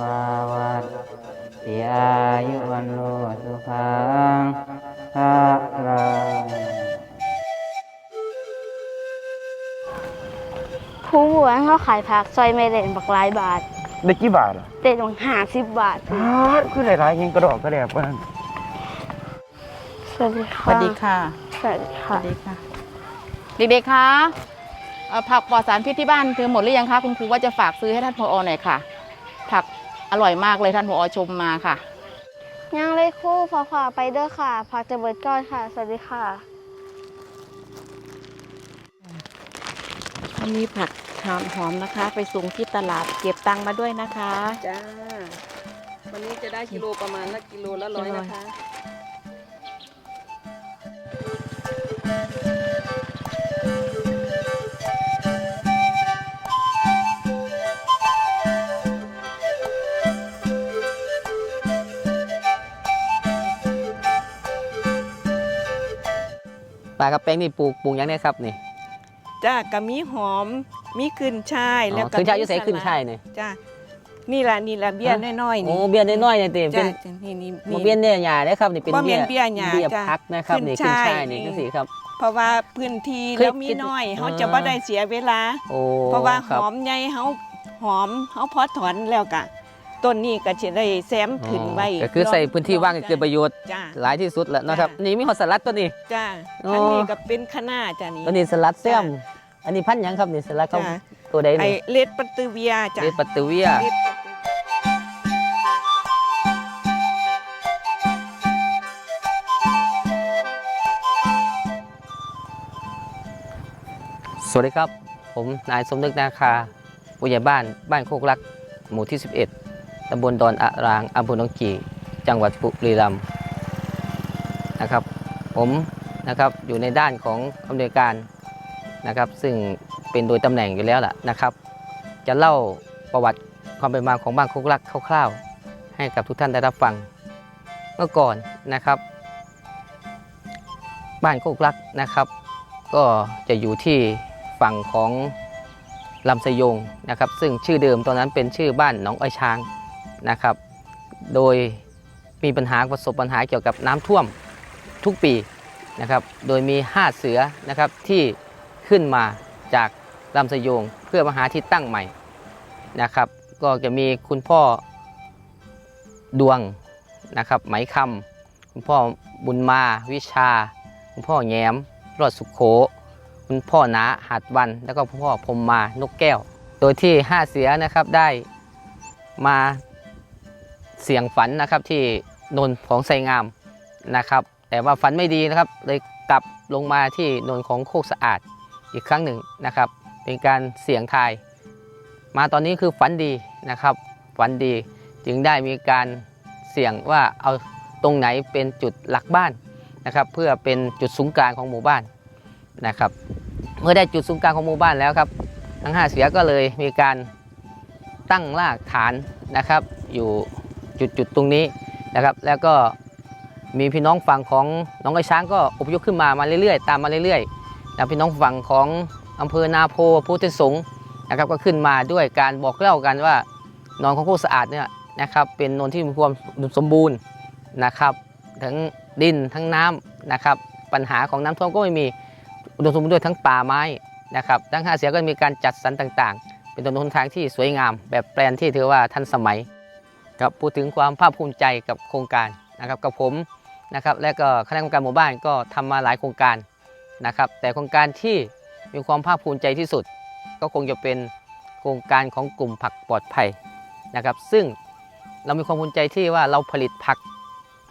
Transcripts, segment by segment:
มาวัดติอายุวันโลสุขังพระรังครูบววเขาขายผักซอยเม่เล่นบักหลายบาท ได้กี่บาทเต็ดหวังห้าสิบบาท อ้าวคือหลายๆเงี้กระดอกกระแดบกันสวัสดีค่ะสวัสดีค่ะ สวัสดีค่ะ วัสดีค่เด็กๆ คะผักปลอดสารพิษที่บ้านคือหมดหรือยังคะ คุณครูว่าจะฝากซื้อให้ท่านพออหน่อยค่ะ ผัก อร่อยมากเลยท่านผอชมมาค่ะยังเลยครู่พอขวาไปเด้อค่ะพักจะเบิดก้อนค่ะ สวัสดีค่ะวันนี้ผักหอมหอมนะคะ ไปส่งที่ตลาดเก็บตังค์มาด้วยนะคะ จ้า วันนี้จะได้กิโลประมาณละกิโลละร้อยนะคะ ปลากระแป้งนี่ปลูกปลูกหยังไงครับนี่จ้ากะมีหอมมีขึ้นช่ายอ๋แล้วอก็ขึ้นช่ายอมียุ่ใส่สลัดขึ้นช่ายนี่จ้านี่แหละนี่แหละเบี้ยฮะ น้อยๆโอ้นี่เบี้ยน้อยๆเนี่ยเต็มเป็จ้านนี่นี่บ่นี่ เบี้ยเนี่ยหญ้าเด้อครับนี่เป็นบ่แม่เบี้ยนเบี้ยหญ้าเบี้ยจ้ะพักนะครับนี่ขึ้ขึ้นนช่าช่ายยนี่นี่จังซี่ครับ เพราะว่าพื้นที่คลิปแล้วมีน้อยคลิปเขาจะอ่า บ่ได้เสียเวลา โอ้เพราะว่าหคบ อมใหญ่เขาหอมเขาพอถอนแล้วกะ ต้นนี้ก็จะได้แซมขึ้นไว้ก็คือใส่พื้นที่ว่างให้เกิดประโยชน์จ้า หลายที่สุดแล้วนะครับ จ้ะ นี่มีหอดสลัดตัวนี้ จ้าอ๋ออันนี้ก็เป็นคะน้าจ้านี่ ตัวนี้สลัดแซมจ้ะอันนี้พันธุ์หยังครับนี่สลัดเขาจ้ะ ตัวใดไอนี่เลดปัตตือเวียจ้าเรดปัตเตเวีย เลดปัตตือสวัสดีครับ ผมนายสมนึกนาคาผู้ใหญ่บ้านบ้านโคกรัก หมู่ที่11 ตำบลดอนอะรางอำเภอหนองกี่จังหวัดบุรีรัมย์นะครับ ผมนะครับอยู่ในด้านของอำนวยการนะครับ ซึ่งเป็นโดยตำแหน่งอยู่แล้วล่ะนะครับ จะเล่าประวัติความเป็นมาของบ้านโคกรักคร่าวๆ ให้กับทุกท่านได้รับฟัง เมื่อก่อนนะครับ บ้านโคกรักนะครับ ก็จะอยู่ที่ฝั่งของลำสยงนะครับ ซึ่งชื่อเดิมตอนนั้นเป็นชื่อบ้านหนองอ้อยช้าง นะครับ โดยมีปัญหาประสบปัญหาเกี่ยวกับน้ำท่วมทุกปีนะครับ โดยมี 5 เสือนะครับที่ขึ้นมาจากลำไสยงเพื่อมาหาที่ตั้งใหม่นะครับ ก็จะมีคุณพ่อดวงนะครับ ไหมคำคุณพ่อบุญมาวิชา คุณพ่อแย้มรอดสุขโข คุณพ่อนาหัดวัน แล้วก็คุณพ่อพรมมานกแก้ว โดยที่ 5 เสือนะครับได้มา เสี่ยงฝันนะครับที่นนของไซงามนะครับ แต่ว่าฝันไม่ดีนะครับ เลยกลับลงมาที่นนของโคกสะอาดอีกครั้งหนึ่งนะครับ เป็นการเสี่ยงทาย มาตอนนี้คือฝันดีนะครับฝันดีจึงได้มีการเสี่ยงว่าเอาตรงไหนเป็นจุดหลักบ้านนะครับ เพื่อเป็นจุดศูนย์กลางของหมู่บ้านนะครับ เมื่อได้จุดศูนย์กลางของหมู่บ้านแล้วครับ ทั้งห้าเสียก็เลยมีการตั้งรากฐานนะครับอยู่ จุดจุดตรงนี้นะครับ แล้วก็มีพี่น้องฝั่งของน้องไอ้ช้างก็อพยพขึ้นมามาเรื่อยๆ ตามมาเรื่อยๆแล้วพี่น้องฝั่งของอำเภอนาโพพุทธสงฆ์นะครับก็ขึ้นมาด้วยการบอกเล่ากันว่านอนของโคกสะอาดเนี่ยนะครับเป็นนนที่มีความสมบูรณ์นะครับ ทั้งดินทั้งน้ำนะครับปัญหาของน้ำท่วมก็ไม่มีอุดมสมบูรณ์ด้วยทั้งป่าไม้นะครับทั้งห้าเสียก็มีการจัดสรรต่าง ๆ เป็นถนนหนทางที่สวยงาม แบบแปลนที่ถือว่าทันสมัย ครับพูดถึงความภาคภูมิใจกับโครงการนะครับกับผมนะครับและก็คณะกรรมการหมู่บ้านก็ทำมาหลายโครงการนะครับ แต่โครงการที่มีความภาคภูมิใจที่สุด ก็คงจะเป็นโครงการของกลุ่มผักปลอดภัยนะครับ ซึ่งเรามีความภูมิใจที่ว่าเราผลิตผัก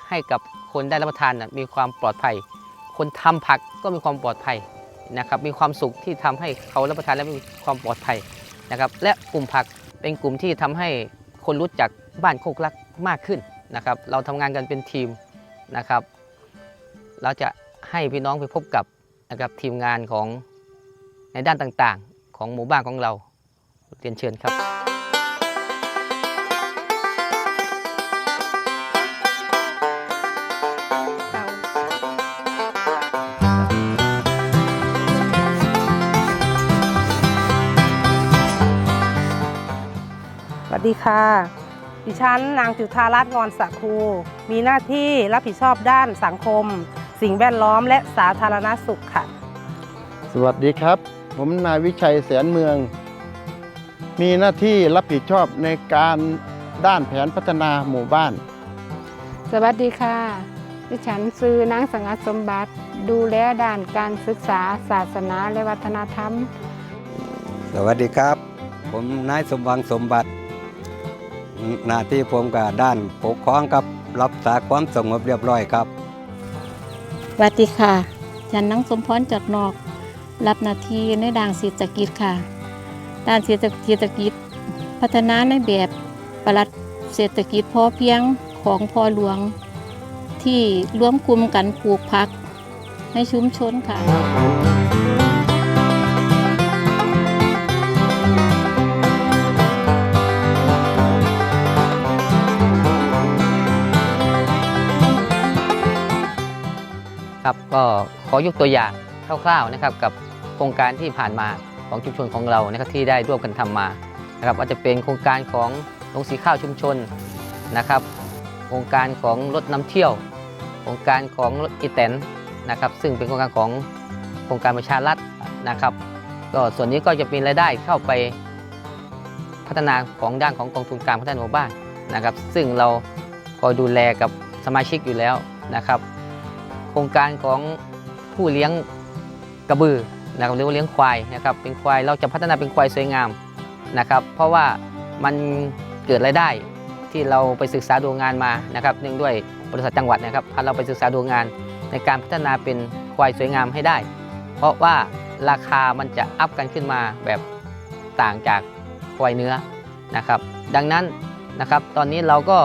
ให้กับคนได้รับประทานนะมีความปลอดภัย คนทำผักก็มีความปลอดภัยนะครับ มีความสุขที่ทำให้เขารับประทานและมีความปลอดภัยนะครับ และกลุ่มผักเป็นกลุ่มที่ทำให้คนรู้จัก บ้านโคกลักมากขึ้นนะครับ เราทำงานกันเป็นทีมนะครับ เราจะให้พี่น้องไปพบกับนะครับทีมงานของในด้านต่างๆ ของหมู่บ้านของเราเรียนเชิญครับสวัสดีค่ะ ดิฉันนางจุธารัตน์งอนสักครูมีหน้าที่รับผิดชอบด้านสังคม สิ่งแวดล้อมและสาธารณสุขค่ะ สวัสดีครับ ผมนายวิชัยแสนเมือง มีหน้าที่รับผิดชอบในการด้านแผนพัฒนาหมู่บ้าน สวัสดีค่ะ ดิฉันซื้อนางสังัดสมบัติ ดูแลด้านการศึกษาศาสนาและวัฒนธรรม สวัสดีครับ ผมนายสมหวังสมบัติ หน้าที่ผมกับด้านปกครองกับรักษาความสงบเรียบร้อยครับสวัสดีค่ะ ฉันนังสมพรจอดนอก รับหน้าที่ในด้านเศรษฐกิจค่ะ ด้านเศรษฐกิจ พัฒนาในแบบประลัดเศรษฐกิจพอเพียงของพอหลวง ที่ร่วมกลุ่มกันปลูกผักในชุมชนค่ะ ครับก็ขอยกตัวอย่างคร่าวๆนะครับกับโครงการที่ผ่านมาของชุมชนของเรานะครับที่ได้ร่วมกันทำมานะครับว่าจจะเป็นโครงการของโรงสีข้าวชุมชนนะครับโครงการของรถนำเที่ยว โครงการของรถอีแตนนะครับซึ่งเป็นโครงการของโครงการประชารัฐนะครับก็ส่วนนี้ก็จะมีรายได้เข้าไปพัฒนาของด้านของกองทุนการพัฒนาหมู่บ้านนะครับ ซึ่งเราคอยดูแลกับสมาชิกอยู่แล้วนะครับ โครงการของผู้เลี้ยงกระบือนะครับเรียกว่าเลี้ยงควายนะครับเป็นควายเราจะพัฒนาเป็นควายสวยงามนะครับ เพราะว่ามันเกิดรายได้ที่เราไปศึกษาดูงานมานะครับเนื่องด้วยบริษัทจังหวัดนะครับพาเราไปศึกษาดูงานในการพัฒนาเป็นควายสวยงามให้ได้ เพราะว่าราคามันจะอัพกันขึ้นมาแบบต่างจากควายเนื้อนะครับ ดังนั้นนะครับ ตอนนี้เราก็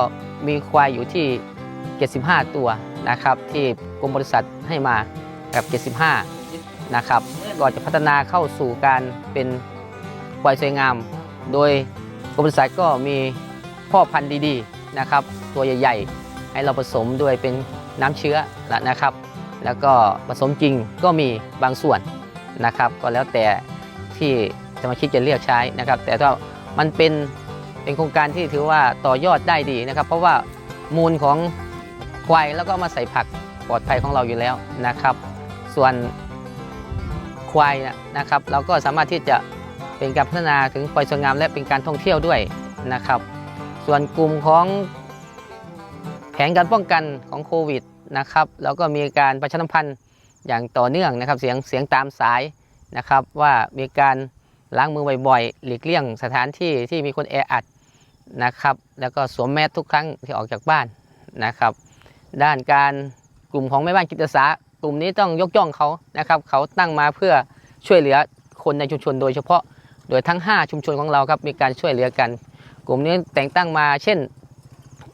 มีควายอยู่ที่ 75 ตัวนะครับที่กรมบริษัทให้มากับ75 นะครับ ก็จะพัฒนาเข้าสู่การเป็นควายสวยงาม โดยกรมบริษัทก็มีพ่อพันธุ์ดีๆนะครับ ตัวใหญ่ๆ ให้เราผสมด้วยเป็นน้ำเชื้อละนะครับ แล้วก็ผสมจริงก็มีบางส่วนนะครับ ก็แล้วแต่ที่สมาชิกจะเลือกใช้นะครับ แต่ถ้ามันเป็นเป็นโครงการที่ถือว่าต่อยอดได้ดีนะครับ เพราะว่ามูลของ ควายแล้วก็มาใส่ผักปลอดภัยของเราอยู่แล้วนะครับ ส่วนควายนะครับ เราก็สามารถที่จะเป็นการพัฒนาถึงควายสวยงามและเป็นการท่องเที่ยวด้วยนะครับ ส่วนกลุ่มของแผนการป้องกันของโควิดนะครับแล้วก็มีการประชาสัมพันธ์อย่างต่อเนื่องนะครับ เสียงเสียงตามสายนะครับ ว่ามีการล้างมือบ่อยๆหลีกเลี่ยงสถานที่ที่มีคนแออัดนะครับ แล้วก็สวมแมสทุกครั้งที่ออกจากบ้านนะครับ ด้านการกลุ่มของแม่บ้านกิจสากลุ่มนี้ต้องยกย่องเขานะครับเขาตั้งมาเพื่อช่วยเหลือคนในชุมชนโดยเฉพาะโดยทั้ง 5 ชุมชนของเราครับมีการช่วยเหลือกัน กลุ่มนี้แต่งตั้งมา เช่น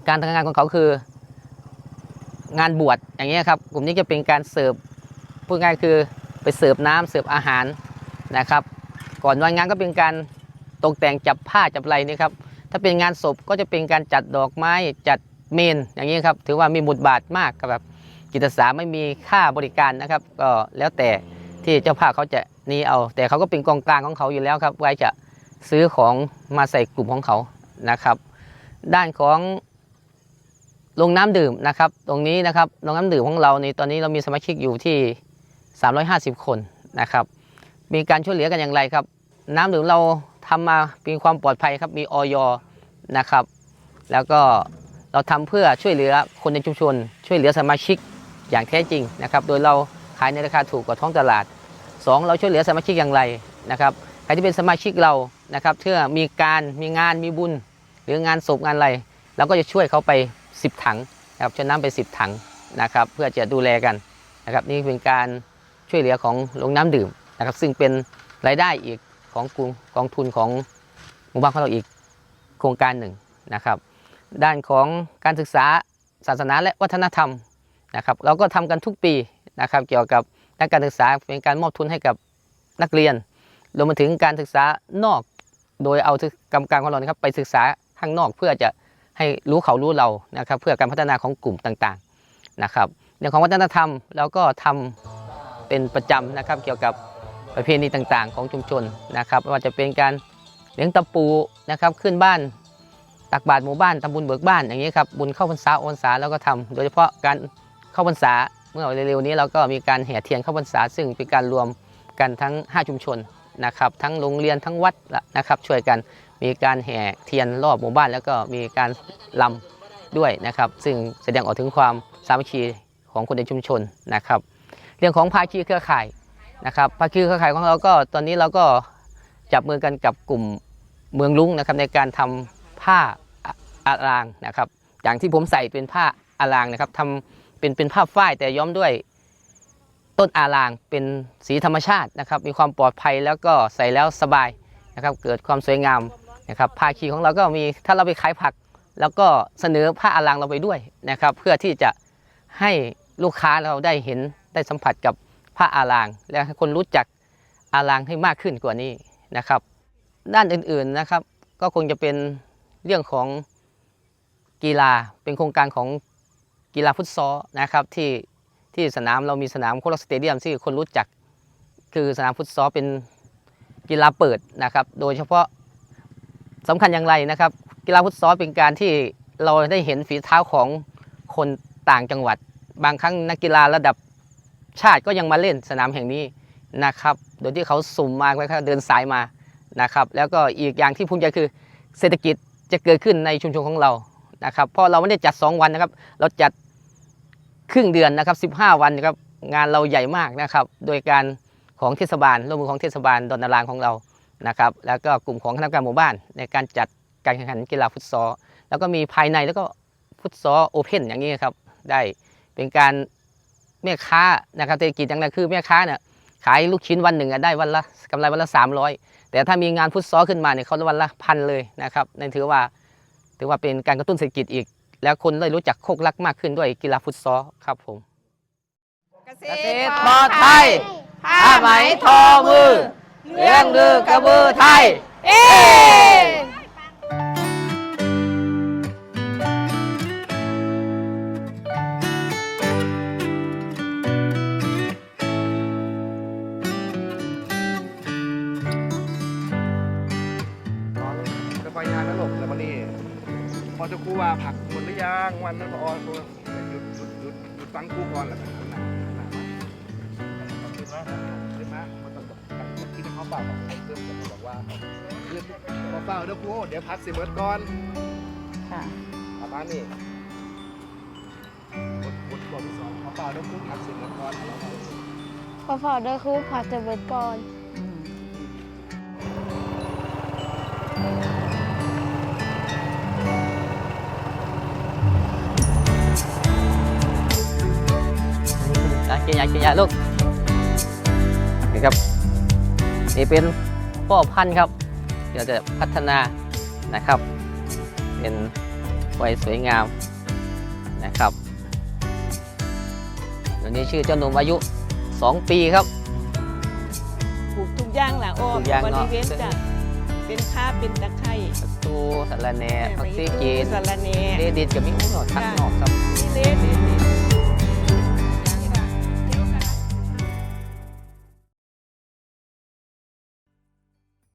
การทำงานของเขาคือ งานบวชอย่างเงี้ยครับกลุ่มนี้จะเป็นการเสิร์ฟพูดง่ายคือไปเสิร์ฟน้ำเสิร์ฟอาหารนะครับ ก่อนวันงานก็เป็นการตกแต่งจับผ้าจับอะไรนี่ครับถ้าเป็นงานศพก็จะเป็นการจัดดอกไม้จัด เมนอย่างนี้ครับถือว่ามีบทบาทมากครับแบบจิตอาสาไม่มีค่าบริการนะครับ ก็แล้วแต่ที่เจ้าภาพเขาจะนี่เอา แต่เขาก็เป็นกองกลางของเขาอยู่แล้วครับ ไว้จะซื้อของมาใส่กลุ่มของเขานะครับ ด้านของโรงน้ำดื่มนะครับ ตรงนี้นะครับโรงน้ำดื่มของเราในตอนนี้เรามีสมาชิกอยู่ที่ 350 คนนะครับ มีการช่วยเหลือกันอย่างไรครับ น้ำดื่มเราทำมามีความปลอดภัยครับมีออยนะครับ แล้วก็ เราทำเพื่อช่วยเหลือคนในชุมชน ช่วยเหลือสมาชิกอย่างแท้จริงนะครับ โดยเราขายในราคาถูกกว่าท้องตลาด 2 เราช่วยเหลือสมาชิกอย่างไรนะครับใครที่เป็นสมาชิกเรานะครับเพื่อมีการมีงานมีบุญ หรืองานศพงานอะไรเราก็จะช่วยเขาไป 10 ถังนะครับช่วยน้ำไป 10 ถังนะครับเพื่อจะดูแลกันนะครับนี่เป็นการช่วยเหลือของโรงน้ำดื่มนะครับซึ่งเป็นรายได้อีกของกองทุนของหมู่บ้านของเราอีกโครงการหนึ่งนะครับ ด้านของการศึกษาศาสนาและวัฒนธรรมนะครับเราก็ทำกันทุกปีนะครับเกี่ยวกับด้านการศึกษาเป็นการมอบทุนให้กับนักเรียนรวมไปถึงการศึกษานอก โดยเอากรรมการของเรานะครับไปศึกษาข้างนอกเพื่อจะให้รู้เขารู้เรานะครับเพื่อการพัฒนาของกลุ่มต่างๆนะครับเรื่องของวัฒนธรรมเราก็ทำเป็นประจำนะครับเกี่ยวกับประเพณีต่างๆ ของชุมชนนะครับไม่ว่าจะเป็นการเลี้ยงตะปูนะครับขึ้นบ้าน ตักบาตรหมู่บ้านทำบุญเบิกบ้านอย่างนี้ครับบุญเข้าพรรษาโอนษาแล้วก็ทำโดยเฉพาะการเข้าพรรษาเมื่อเร็วๆนี้เราก็มีการแห่เทียนเข้าพรรษา ซึ่งเป็นการรวมกันทั้ง 5 ชุมชนนะครับทั้งโรงเรียนทั้งวัดนะครับช่วยกันมีการแห่เทียนรอบหมู่บ้าน แล้วก็มีการลำด้วยนะครับ ซึ่งแสดงออกถึงความสามัคคีของคนในชุมชนนะครับ เรื่องของภาคีเครือข่ายนะครับภาคีเครือข่ายของเราก็ตอนนี้เราก็จับมือกันกับกลุ่มเมืองลุงนะครับในการทำผ้า อารางนะครับ อย่างที่ผมใส่เป็นผ้าอารางนะครับทำเป็นเป็นผ้าฝ้ายแต่ย้อมด้วยต้นอารางเป็นสีธรรมชาตินะครับ มีความปลอดภัยแล้วก็ใส่แล้วสบายนะครับ เกิดความสวยงามนะครับภาคีของเราก็มีถ้าเราไปขายผัก แล้วก็เสนอผ้าอารางเราไปด้วยนะครับ เพื่อที่จะให้ลูกค้าเราได้เห็นได้สัมผัสกับผ้าอาราง และให้คนรู้จักอารางให้มากขึ้นกว่านี้นะครับ ด้านอื่นๆนะครับ ก็คงจะเป็นเรื่องของ กีฬาเป็นโครงการของกีฬาฟุตซอลนะครับที่ที่สนามเรามีสนามโคลสเตเดียมที่คนรู้จัก คือสนามฟุตซอลเป็นกีฬาเปิดนะครับ โดยเฉพาะสำคัญอย่างไรนะครับ กีฬาฟุตซอลเป็นการที่เราได้เห็นฝีเท้าของคนต่างจังหวัด บางครั้งนักกีฬาระดับชาติก็ยังมาเล่นสนามแห่งนี้นะครับ โดยที่เขาสุ่มมาไว้เดินสายมานะครับ แล้วก็อีกอย่างที่ภูมิใจคือเศรษฐกิจจะเกิดขึ้นในชุมชนของเรา นะครับเพราะเราไม่ได้จัด 2 วันนะครับ เราจัดครึ่งเดือนนะครับ 15 วันนะครับงานเราใหญ่มากนะครับ โดยการของเทศบาลร่วมมือของเทศบาลดอนนารางของเรานะครับ แล้วก็กลุ่มของคณะกรรมการหมู่บ้าน ในการจัดการแข่งขันกีฬาฟุตซอลแล้วก็มีภายในแล้วก็ฟุตซอลโอเพ่นอย่างนี้ครับได้เป็นการแม่ค้านะครับเศรษฐกิจอย่างไรคือแม่ค้าเนี่ยขายลูกชิ้นวันหนึ่งอะได้วันละกำไรวันละ 300 แต่ถ้ามีงานฟุตซอลขึ้นมาเนี่ยเขาวันละพันเลยนะครับนั่นถือว่า ถือว่าเป็นการกระตุ้นเศรษฐกิจอีก แล้วคนได้รู้จักโคกลักมากขึ้นด้วยกีฬาฟุตซอลครับผมเกษตรปลอดภัยผ้าไหมทอมือเรื่องลือกระบือไทย เอ๊ อจะคูว่าผักหมดหรือยังวันนั้นพอตัวหยุดหยุดหยุดหยุดฟังคูก่อนแหละหนักหนักขึ้นมาขึ้นมามันต้องกับกินข้าวเปล่าขอเพื่อนผมบอกว่าขึ้นข้าวเปล่าเดี๋ยวครูเดี๋ยวพักสิเบิร์ดก่อนค่ะประมาณนี้บทบทบทที่สองข้าวเปล่าเดี๋ยวครูพักสิเบิร์ดก่อนพอพอเด้อครูพอจะเบิดก่อนนะ กินยากินยาลูกนี่ครับนี่เป็นพ่อพันธุ์ครับเดี๋ยวจะพัฒนานะครับ เป็นไวยสวยงามนะครับตัวนี้ชื่อเจ้าหนุ่มอายุ 2 ปีครับ ปลูกทุกอย่างล่ะอ้ทุกอย่างบเนาะ ริเวณจะเป็นข้าเป็นตะไคร้ตูสารแหน่พักซีจีนสารเนเรดิตกับมิโอ้หนอทักหนอกครับ นี่เละนี่